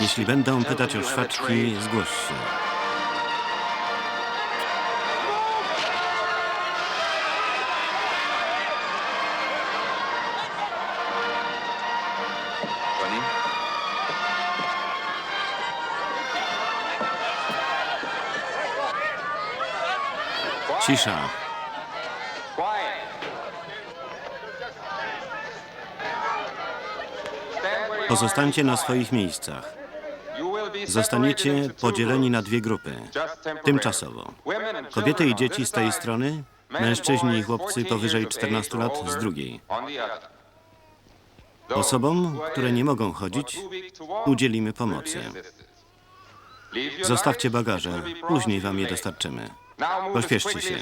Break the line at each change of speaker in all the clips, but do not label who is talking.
Jeśli będą pytać o szwaczki, zgłoś się. Cisza. Pozostańcie na swoich miejscach. Zostaniecie podzieleni na dwie grupy. Tymczasowo. Kobiety i dzieci z tej strony, mężczyźni i chłopcy powyżej 14 lat z drugiej. Osobom, które nie mogą chodzić, udzielimy pomocy. Zostawcie bagaże, później wam je dostarczymy. Pośpieszcie się.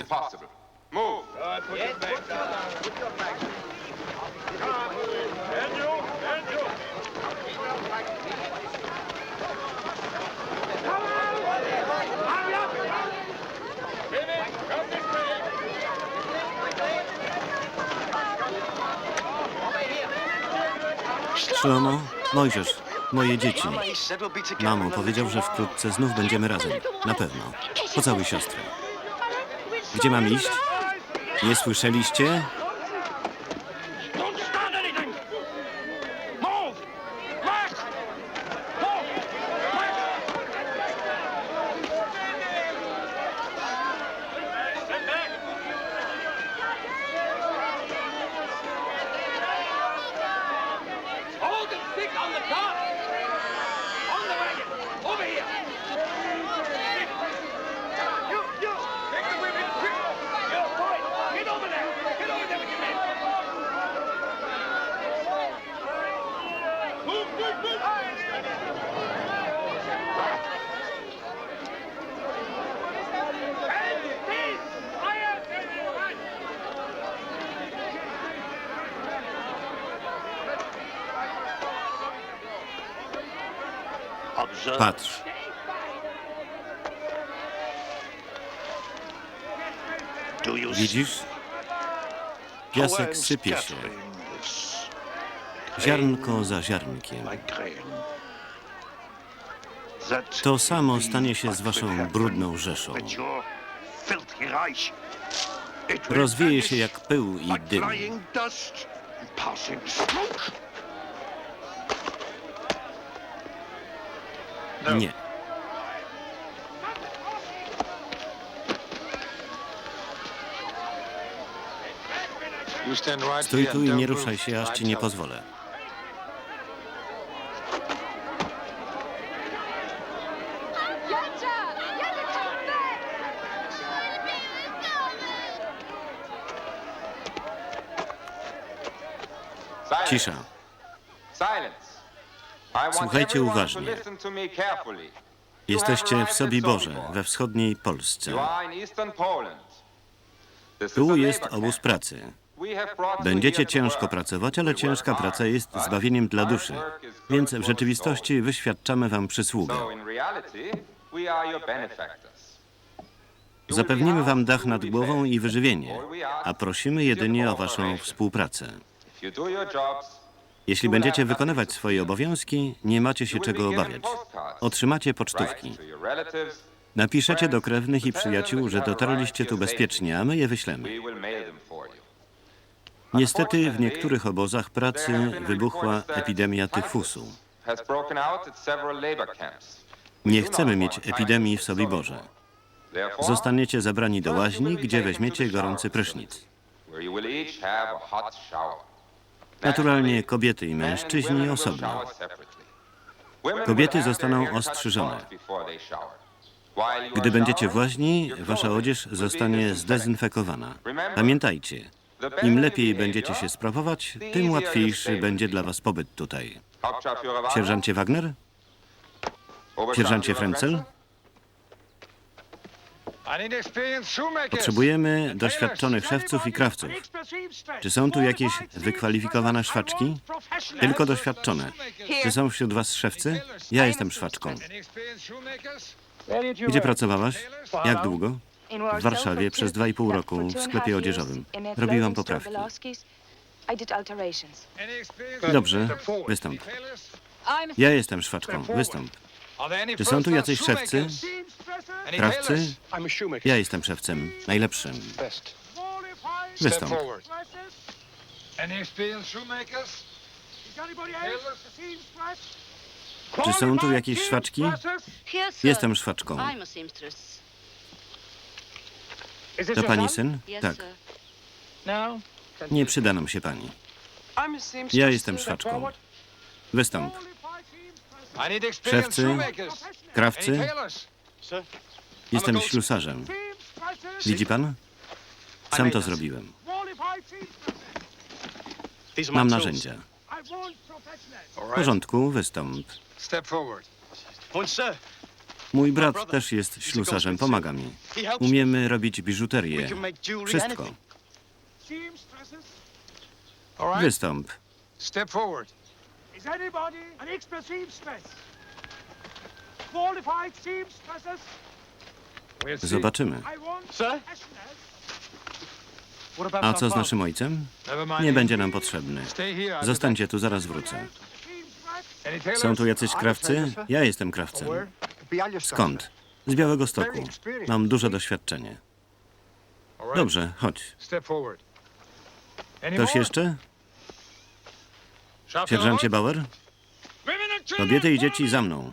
Szlomo, Mojżesz, moje dzieci. Mamo, powiedział, że wkrótce znów będziemy razem. Na pewno. Pocałuj siostrę. Gdzie mam iść? Nie słyszeliście? Patrz. Widzisz? Piasek sypie się. Ziarnko za ziarnkiem. To samo stanie się z waszą brudną rzeszą. Rozwieje się jak pył i dym. Nie. Stój tu i nie ruszaj się, aż ci nie pozwolę. Cisza.
Słuchajcie uważnie.
Jesteście w Sobiborze, we wschodniej Polsce.
Tu
jest obóz pracy. Będziecie ciężko pracować, ale ciężka praca jest zbawieniem dla duszy. Więc w rzeczywistości wyświadczamy wam przysługę. Zapewnimy wam dach nad głową i wyżywienie, a prosimy jedynie o waszą współpracę. Jeśli będziecie wykonywać swoje obowiązki, nie macie się czego obawiać. Otrzymacie pocztówki. Napiszecie do krewnych i przyjaciół, że dotarliście tu bezpiecznie, a my je wyślemy. Niestety w niektórych obozach pracy wybuchła epidemia tyfusu. Nie chcemy mieć epidemii w Sobiborze. Zostaniecie zabrani do łaźni, gdzie weźmiecie gorący prysznic. Naturalnie kobiety i mężczyźni osobno.
Kobiety zostaną ostrzyżone.
Gdy będziecie w wasza odzież zostanie zdezynfekowana. Pamiętajcie, im lepiej będziecie się sprawować, tym łatwiejszy będzie dla was pobyt tutaj. Sierżancie Wagner? Sierżancie Frenzel? Potrzebujemy doświadczonych szewców i krawców. Czy są tu jakieś wykwalifikowane szwaczki? Tylko doświadczone. Czy są wśród was szewcy? Ja jestem szwaczką. Gdzie pracowałaś? Jak długo?
W Warszawie przez dwa i pół roku w sklepie odzieżowym. Robiłam poprawki.
Dobrze, wystąp. Ja jestem szwaczką. Wystąp. Czy są tu jacyś szewcy? Krawcy? Ja jestem szewcem. Najlepszym. Wystąp. Czy są tu jakieś szwaczki? Jestem szwaczką. To pani syn? Tak.
No.
Nie przyda nam się pani. Ja jestem szwaczką. Wystąp. Szewcy? Krawcy? Jestem ślusarzem. Widzi pan? Sam to zrobiłem. Mam narzędzia. W porządku, wystąp. Mój brat też jest ślusarzem, pomaga mi. Umiemy robić biżuterię. Wszystko. Wystąp.
Is anybody an extra seamstress? Qualified seamstresses?
Zobaczymy.
I want professionals.
A co z naszym ojcem?
Never mind
Nie będzie nam potrzebny. Zostańcie tu, zaraz wrócę. Są tu jacyś krawcy? Ja jestem krawcem. Skąd? Z Białego Stoku. Mam duże doświadczenie. Dobrze, chodź. Ktoś jeszcze? Sierżancie? Bauer? Kobiety i dzieci za mną.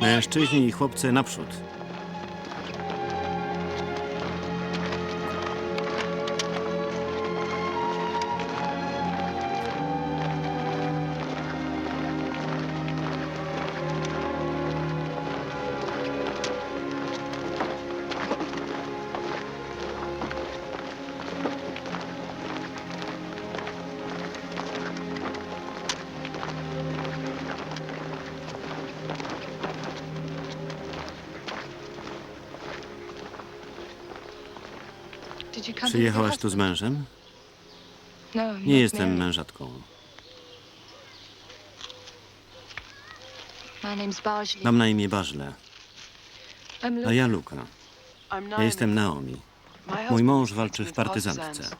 Mężczyźni i chłopcy naprzód. Przyjechałaś tu z mężem? Nie jestem mężatką. Mam na imię Bażle, a ja Luka. Ja jestem Naomi. Mój mąż walczy w partyzantce.